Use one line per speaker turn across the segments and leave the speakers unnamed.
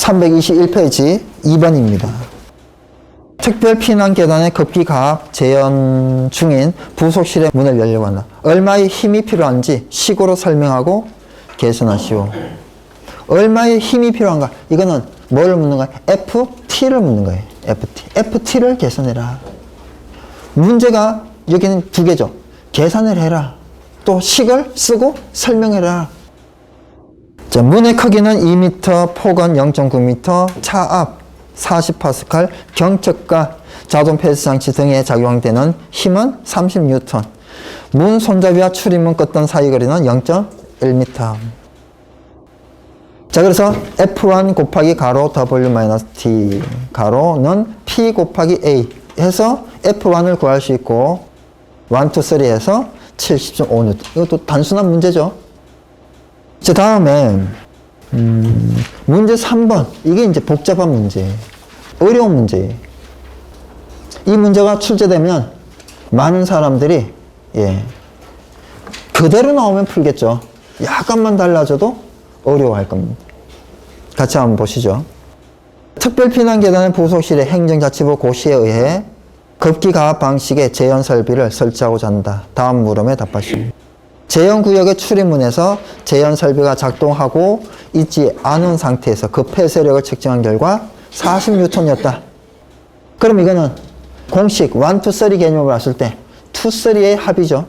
321페이지 2번입니다. 특별 피난 계단의 급기 가압 재현 중인 부속실의 문을 열려고 한다. 얼마의 힘이 필요한지 식으로 설명하고 개선하시오. 얼마의 힘이 필요한가? 이거는 뭘 묻는 거야? FT를 묻는 거예요. FT. FT를 개선해라. 문제가 여기는 두 개죠. 계산을 해라. 또 식을 쓰고 설명해라. 자, 문의 크기는 2m, 폭은 0.9m, 차압 40파스칼, 경첩과 자동 폐쇄 장치 등에 작용되는 힘은 30N. 문 손잡이와 출입문 껐던 사이 거리는 0.1m. 자, 그래서 F1 곱하기 가로 W 마이너스 T 가로는 P 곱하기 A 해서 F1을 구할 수 있고 1, 2, 3 해서 70.5N. 이것도 단순한 문제죠. 자, 다음에 음, 문제 3번. 이게 이제 복잡한 문제. 어려운 문제. 이 문제가 출제되면 많은 사람들이 예. 그대로 나오면 풀겠죠. 약간만 달라져도 어려워할 겁니다. 같이 한번 보시죠. 특별피난계단의 부속실의 행정자치부 고시에 의해 급기 가압 방식의 재현 설비를 설치하고자 한다. 다음 물음에 답하시오. 재현 구역의 출입문에서 재현 설비가 작동하고 있지 않은 상태에서 그 폐쇄력을 측정한 결과 40N이었다. 그럼 이거는 공식 1, 2, 3 개념으로 봤을 때 2, 3의 합이죠.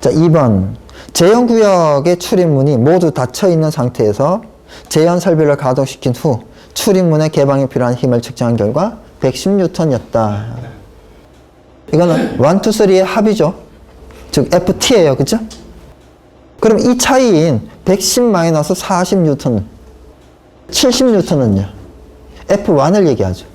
자, 2번. 재현 구역의 출입문이 모두 닫혀 있는 상태에서 재현 설비를 가동시킨 후 출입문의 개방에 필요한 힘을 측정한 결과 110N이었다. 이거는 1, 2, 3의 합이죠. 즉 FT예요. 그죠? 그럼 이 차이인 110-40N, 70N은요. F1을 얘기하죠.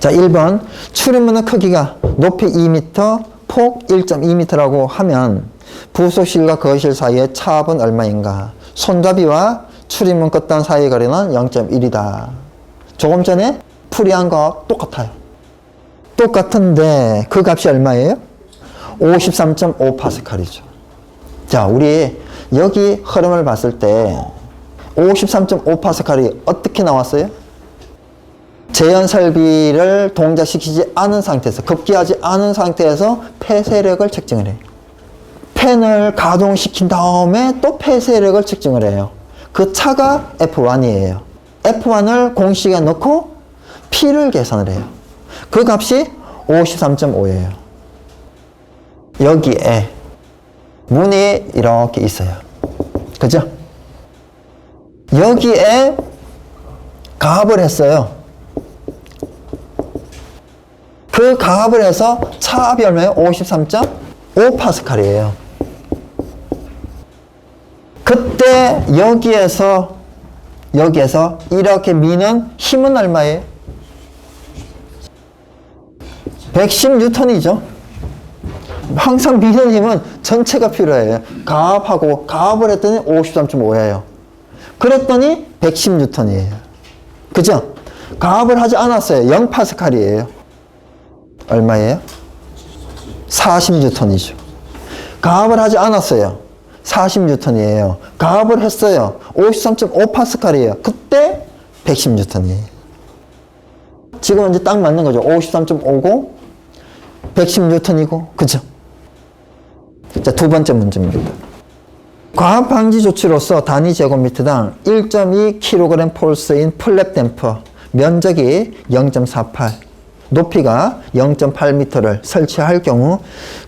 자, 1번. 출입문의 크기가 높이 2m, 폭 1.2m라고 하면 부속실과 거실 사이의 차압은 얼마인가? 손잡이와 출입문 끝단 사이의 거리는 0.1이다. 조금 전에 풀이한 거 똑같아요. 똑같은데 그 값이 얼마예요? 53.5 파스칼이죠. 자, 우리 여기 흐름을 봤을 때 53.5 파스칼이 어떻게 나왔어요? 재현 설비를 동작시키지 않은 상태에서 급기하지 않은 상태에서 폐쇄력을 측정을 해요. 팬을 가동시킨 다음에 또 폐쇄력을 측정을 해요. 그 차가 F1이에요. F1을 공식에 넣고 P를 계산을 해요. 그 값이 53.5예요. 여기에 문이 이렇게 있어요. 그죠? 여기에 가압을 했어요. 그 가압을 해서 차압이 얼마예요? 53.5 파스칼이에요. 그때 여기에서 여기에서 이렇게 미는 힘은 얼마예요? 110 뉴턴이죠. 항상 미는 힘은 전체가 필요해요. 가압하고 가압을 했더니 53.5예요. 그랬더니 110뉴턴이에요. 그죠? 가압을 하지 않았어요. 0파스칼이에요. 얼마예요? 40뉴턴이죠. 가압을 하지 않았어요. 40뉴턴이에요. 가압을 했어요. 53.5파스칼이에요. 그때 110뉴턴이에요. 지금 이제 딱 맞는 거죠. 53.5고 110뉴턴이고 그죠? 자, 두 번째 문제입니다. 과압 방지 조치로서 단위 제곱미터당 1.2kg 폴스인 플랩 댐퍼 면적이 0.48 높이가 0.8m를 설치할 경우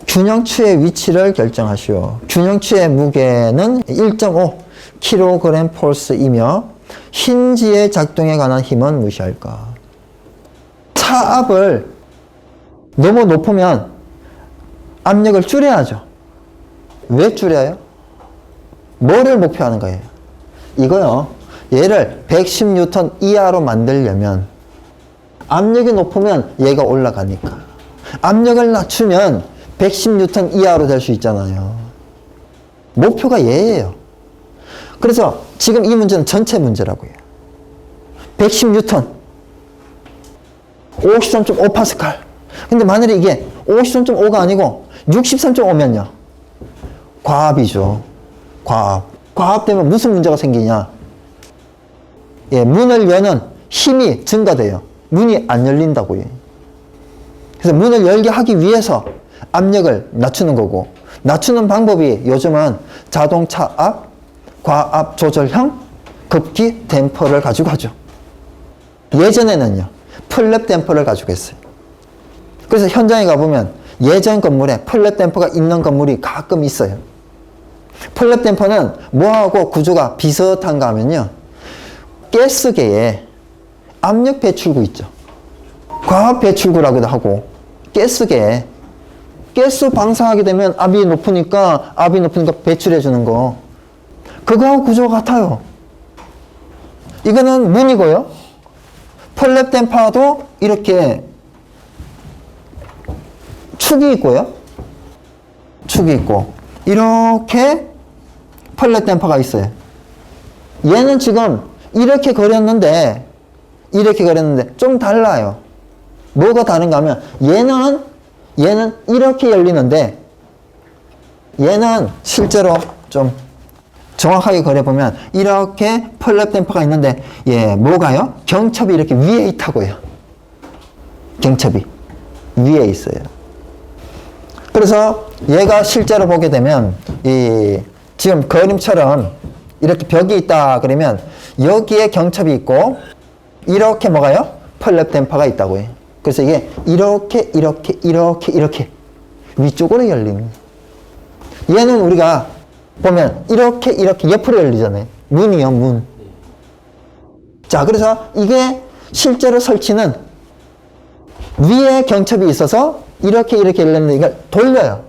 균형추의 위치를 결정하시오. 균형추의 무게는 1.5kg 폴스이며 힌지의 작동에 관한 힘은 무시할까? 차압을 너무 높으면 압력을 줄여야죠. 왜 줄여요? 뭐를 목표하는 거예요? 이거요. 얘를 110N 이하로 만들려면 압력이 높으면 얘가 올라가니까. 압력을 낮추면 110N 이하로 될 수 있잖아요. 목표가 얘예요. 그래서 지금 이 문제는 전체 문제라고요. 110N. 53.5파스칼. 근데 만약에 이게 53.5가 아니고 63.5면요. 과압이죠. 과압. 과압되면 무슨 문제가 생기냐? 예, 문을 여는 힘이 증가돼요. 문이 안 열린다고요. 그래서 문을 열게 하기 위해서 압력을 낮추는 거고 낮추는 방법이 요즘은 자동차 앞 과압 조절형 급기 댐퍼를 가지고 하죠. 예전에는요 플랩 댐퍼를 가지고 했어요. 그래서 현장에 가보면 예전 건물에 플랩 댐퍼가 있는 건물이 가끔 있어요. 플랩 댐퍼는 뭐하고 구조가 비슷한가 하면요. 가스계에 압력 배출구 있죠. 과압 배출구라고도 하고 가스계에 가스 방사하게 되면 압이 높으니까 압이 높으니까 배출해 주는 거 그거하고 구조가 같아요. 이거는 문이고요. 폴랩 댐퍼도 이렇게 축이 있고요. 축이 있고 이렇게 폴랩 댐퍼가 있어요. 얘는 지금 이렇게 그렸는데 이렇게 그렸는데 좀 달라요. 뭐가 다른가 하면 얘는 얘는 이렇게 열리는데 얘는 실제로 좀 정확하게 그려보면 이렇게 폴랩 댐퍼가 있는데 예 뭐가요? 경첩이 이렇게 위에 있다고요. 경첩이 위에 있어요. 그래서 얘가 실제로 보게 되면 이 지금 그림처럼 이렇게 벽이 있다 그러면 여기에 경첩이 있고 이렇게 뭐가요? 펄랩 댐퍼가 있다고요. 그래서 이게 이렇게 이렇게 이렇게 이렇게 위쪽으로 거예요. 얘는 우리가 보면 이렇게 이렇게 옆으로 열리잖아요. 문이요 문. 자 그래서 이게 실제로 설치는 위에 경첩이 있어서 이렇게 이렇게 열렸는데 이걸 돌려요.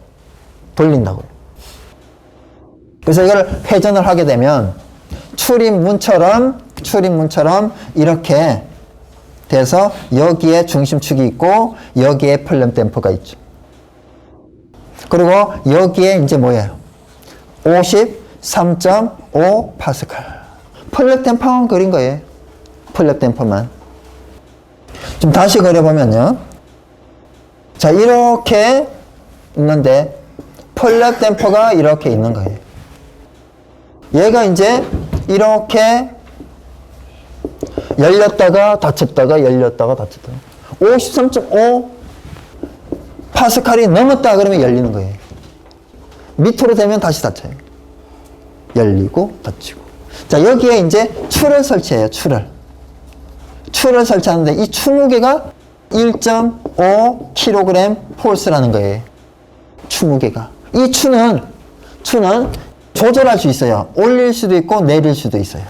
돌린다고요. 그래서 이걸 회전을 하게 되면 출입문처럼 출입문처럼 이렇게 돼서 여기에 중심축이 있고 여기에 플럼 댐퍼가 있죠. 그리고 여기에 이제 뭐예요? 53.5 파스칼. 플랩 댐퍼만 그린 거예요. 플랩 댐퍼만. 좀 다시 그려보면요. 자, 이렇게 있는데 플랩 댐퍼가 이렇게 있는 거예요. 얘가 이제 이렇게 열렸다가 닫혔다가 열렸다가 닫혔다가 53.5 파스칼이 넘었다 그러면 열리는 거예요. 밑으로 되면 다시 닫혀요. 열리고 닫히고. 자 여기에 이제 추를 설치해요. 추를. 추를 설치하는데 이 추 무게가 1.5kg 폴스라는 거예요. 추 무게가. 이 추는 추는 조절할 수 있어요. 올릴 수도 있고 내릴 수도 있어요.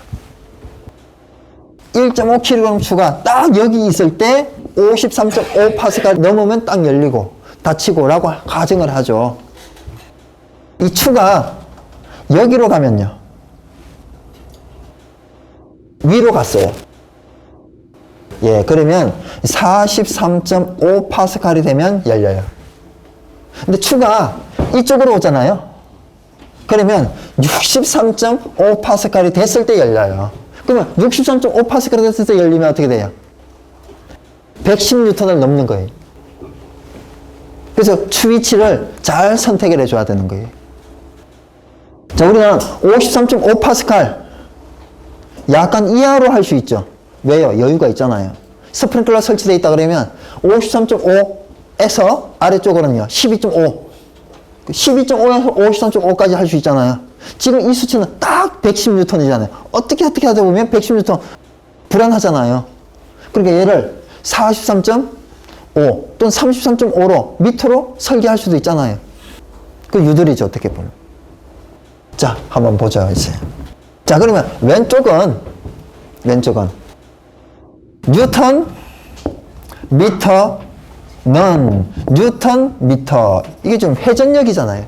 1.5kg 추가 딱 여기 있을 때 53.5 파스칼 넘으면 딱 열리고 닫히고라고 가정을 하죠. 이 추가 여기로 가면요. 위로 갔어요. 예, 그러면 43.5 파스칼이 되면 열려요. 근데 추가 이쪽으로 오잖아요. 그러면 63.5 파스칼이 됐을 때 열려요. 그러면 63.5 파스칼이 됐을 때 열리면 어떻게 돼요? 110뉴턴을 넘는 거예요. 그래서 추위치를 잘 선택을 해줘야 되는 거예요. 자, 우리는 53.5 파스칼 약간 이하로 할 수 있죠. 왜요? 여유가 있잖아요. 스프링클러 설치되어 있다 그러면 53.5에서 아래쪽으로는요. 12.5 12.5에서 53.5까지 할 수 있잖아요. 지금 이 수치는 딱 110뉴턴이잖아요. 어떻게 어떻게 하다 보면 110뉴턴 불안하잖아요. 그러니까 얘를 43.5 또는 33.5로 밑으로 설계할 수도 있잖아요. 그 유들이죠, 어떻게 보면. 자, 한번 보죠, 이제. 자, 그러면 왼쪽은, 왼쪽은 뉴턴, 미터, 넌, 뉴턴, 미터. 이게 좀 회전력이잖아요.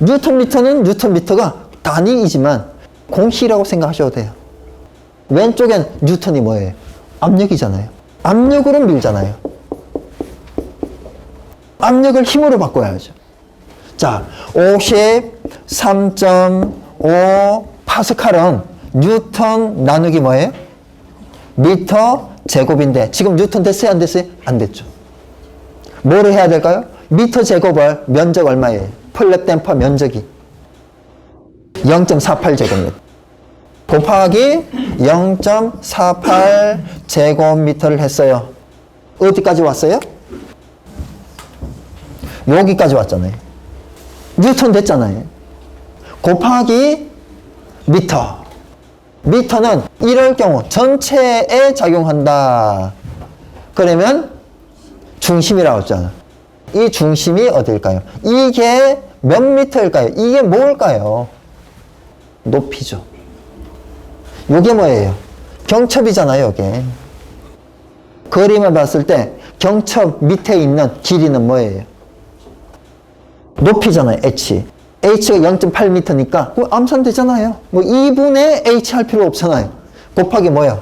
뉴턴 미터는 뉴턴 미터가 단위이지만 공식이라고 생각하셔도 돼요. 왼쪽엔 뉴턴이 뭐예요? 압력이잖아요. 압력으로 밀잖아요. 압력을 힘으로 바꿔야죠. 자, 53.5 파스칼은 뉴턴 나누기 뭐예요? 미터 제곱인데 지금 뉴턴 됐어요? 안 됐어요? 안 됐죠. 뭐를 해야 될까요? 미터 제곱을 면적 얼마예요? 플랩 댐퍼 면적이 0.48 제곱미터. 곱하기 0.48 제곱미터를 했어요. 어디까지 왔어요? 여기까지 왔잖아요. 뉴턴 됐잖아요. 곱하기 미터. 미터는 이럴 경우 전체에 작용한다. 그러면 중심이라고 했잖아. 이 중심이 어딜까요? 이게 몇 미터일까요? 이게 뭘까요? 높이죠. 이게 뭐예요? 경첩이잖아요, 이게. 그림을 봤을 때 경첩 밑에 있는 길이는 뭐예요? 높이잖아요, h. h가 0.8m니까 그 암산 되잖아요. 뭐 2분의 h 할 필요 없잖아요. 곱하기 뭐야?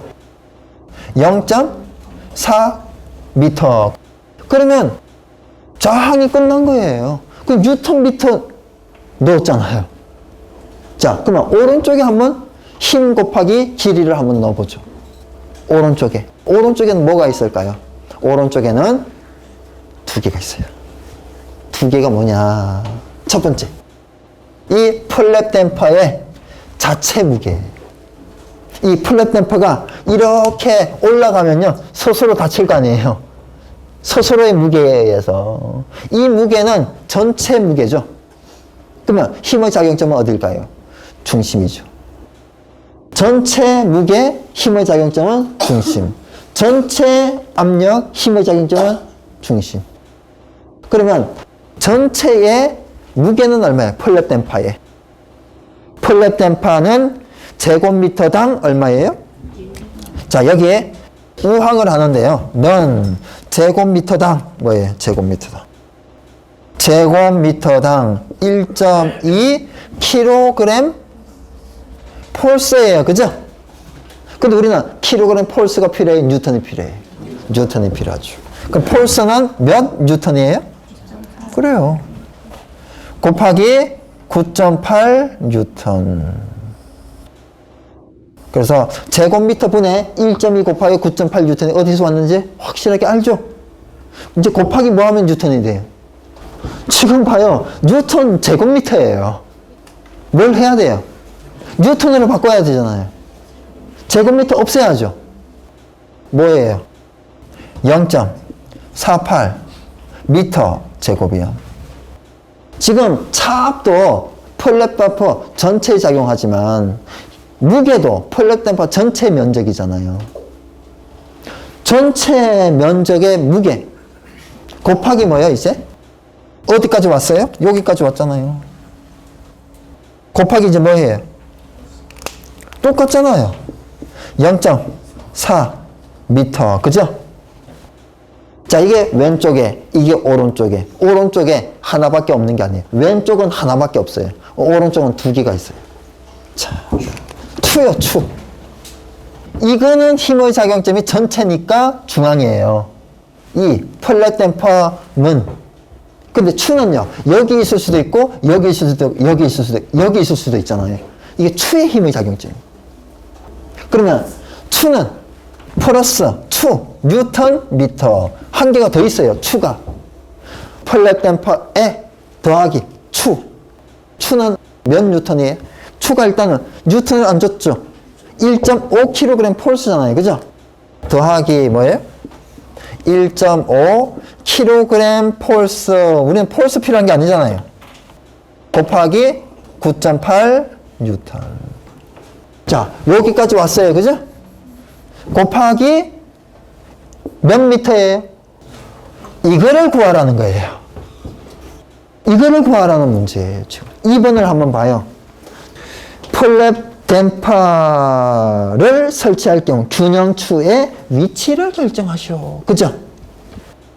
0.4m. 그러면 저항이 끝난 거예요. 그 뉴턴 미터 넣었잖아요. 자, 그러면 오른쪽에 한번 힘 곱하기 길이를 한번 넣어보죠. 오른쪽에. 오른쪽에는 뭐가 있을까요? 오른쪽에는 두 개가 있어요. 두 개가 뭐냐. 첫 번째. 이 플랩 댐퍼의 자체 무게. 이 플랩 댐퍼가 이렇게 올라가면요. 스스로 다칠 거 아니에요. 스스로의 무게에 의해서. 이 무게는 전체 무게죠. 그러면 힘의 작용점은 어딜까요? 중심이죠. 전체 무게, 힘의 작용점은 중심. 전체 압력, 힘의 작용점은 중심. 그러면 전체의 무게는 얼마예요? 플랩 댐파의. 플랩 댐파는 제곱미터당 얼마예요? 자, 여기에 우항을 하는데요. 넌 제곱미터당 뭐예요? 제곱미터당. 제곱미터당 1.2 kg 폴스예요. 그죠? 근데 우리는 킬로그램 폴스가 필요해? 뉴턴이 필요해? 뉴턴이 필요하죠. 그럼 폴스는 몇 뉴턴이에요? 그래요. 곱하기 9.8 뉴턴. 그래서 제곱미터 분의 1.2 곱하기 9.8 뉴턴이 어디서 왔는지 확실하게 알죠? 이제 곱하기 뭐 하면 뉴턴이 돼요? 지금 봐요. 뉴턴 제곱미터예요. 뭘 해야 돼요? 뉴턴으로 바꿔야 되잖아요. 제곱미터 없애야죠. 뭐예요? 0.48 미터 제곱이요. 지금 차압도 플랫 댐퍼 전체에 작용하지만 무게도 플랫 댐퍼 전체 면적이잖아요. 전체 면적의 무게 곱하기 뭐예요 이제? 어디까지 왔어요? 여기까지 왔잖아요. 곱하기 이제 뭐예요? 똑같잖아요. 0.4 미터. 그죠? 자, 이게 왼쪽에, 이게 오른쪽에. 오른쪽에 하나밖에 없는 게 아니에요. 왼쪽은 하나밖에 없어요. 오른쪽은 두 개가 있어요. 자, 추요, 추. 이거는 힘의 작용점이 전체니까 중앙이에요. 이 플랫 댐퍼는 근데 추는요. 여기 있을 수도 있고 여기 있을 수도 있고 여기 있을 수도 있고 여기 있을 수도 있잖아요. 이게 추의 힘의 작용점이에요. 그러면 추는 플러스 추 뉴턴 미터 한 개가 더 있어요. 추가 플랫 댐퍼에 더하기 추 추는 몇 뉴턴이에요? 추가 일단은 뉴턴을 안 줬죠. 1.5kg 폴스잖아요. 그죠? 더하기 뭐예요? 1.5 kg 폴스. 우리는 폴스 필요한 게 아니잖아요. 곱하기 9.8 뉴턴. 자, 여기까지 왔어요. 그죠? 곱하기 몇 미터예요? 이거를 구하라는 거예요. 이거를 구하라는 문제예요. 지금 2번을 한번 봐요. 플랩 댐퍼를 설치할 경우 균형추의 위치를 결정하시오. 그죠?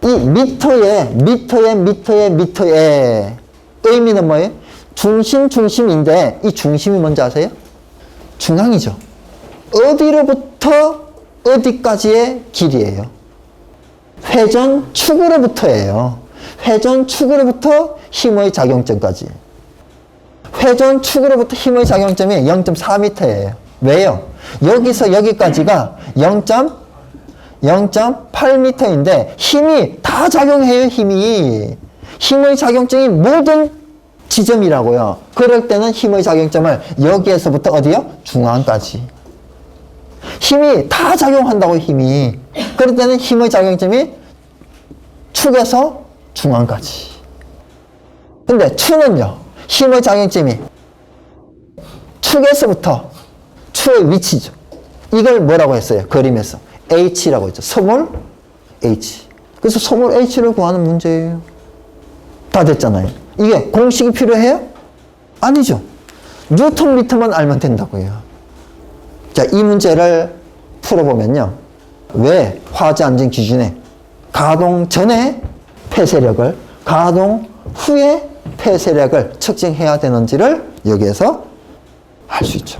이 미터에, 미터에, 미터에, 미터에 의미는 뭐예요? 중심, 중심인데 이 중심이 뭔지 아세요? 중앙이죠. 어디로부터 어디까지의 길이에요? 회전 축으로부터예요. 회전 축으로부터 힘의 작용점까지. 회전 축으로부터 힘의 작용점이 0.4m예요. 왜요? 여기서 여기까지가 0.0.8m인데 힘이 다 작용해요, 힘이. 힘의 작용점이 모든 지점이라고요. 그럴 때는 힘의 작용점을 여기에서부터 어디요? 중앙까지. 힘이 다 작용한다고 힘이. 그럴 때는 힘의 작용점이 축에서 중앙까지. 근데 추는요. 힘의 작용점이 축에서부터 추의 위치죠. 이걸 뭐라고 했어요? 그림에서. H라고 했죠. 서물 H. 그래서 서물 H를 구하는 문제예요. 다 됐잖아요. 이게 공식이 필요해요? 아니죠. 뉴턴 미터만 알면 된다고요. 자, 이 문제를 풀어보면요. 왜 화재 안전 기준에 가동 전에 폐쇄력을, 가동 후에 폐쇄력을 측정해야 되는지를 여기에서 알 수 있죠.